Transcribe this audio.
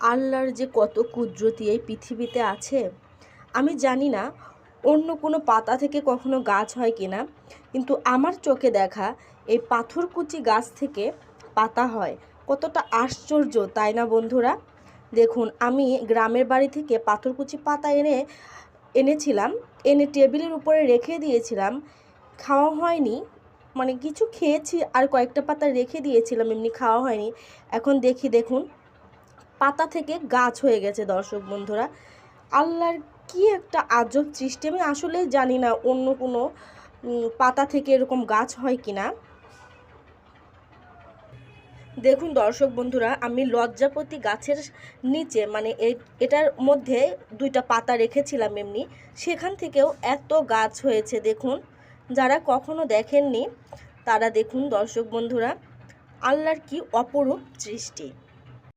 আল্লাহর যে কত কুদরতি এই পৃথিবীতে আছে, আমি জানি না অন্য কোনো পাতা থেকে কখনো গাছ হয় কি না, কিন্তু আমার চোখে দেখা এই পাথরকুচি গাছ থেকে পাতা হয়। কতটা আশ্চর্য, তাই না বন্ধুরা? দেখুন, আমি গ্রামের বাড়ি থেকে পাথরকুচি পাতা এনে এনেছিলাম, এনে টেবিলের উপরে রেখে দিয়েছিলাম। খাওয়া হয়নি মানে কিছু খেয়েছি, আর কয়েকটা পাতা রেখে দিয়েছিলাম, এমনি খাওয়া হয়নি। এখন দেখি, দেখুন। পাতা থেকে গাছ হয়ে গেছে, দর্শক বন্ধুরা। আল্লাহর কি একটা আজব সৃষ্টি, আমি আসলে জানি না অন্য কোনো পাতা থেকে এরকম গাছ হয় কি না। দেখুন দর্শক বন্ধুরা, আমি লজ্জাপতি গাছের নিচে মানে এটার মধ্যে দুইটা পাতা রেখেছিলাম এমনি, সেখান থেকেও এত গাছ হয়েছে, দেখুন। যারা কখনো দেখেননি, তারা দেখুন দর্শক বন্ধুরা, আল্লাহর কি অপরূপ সৃষ্টি।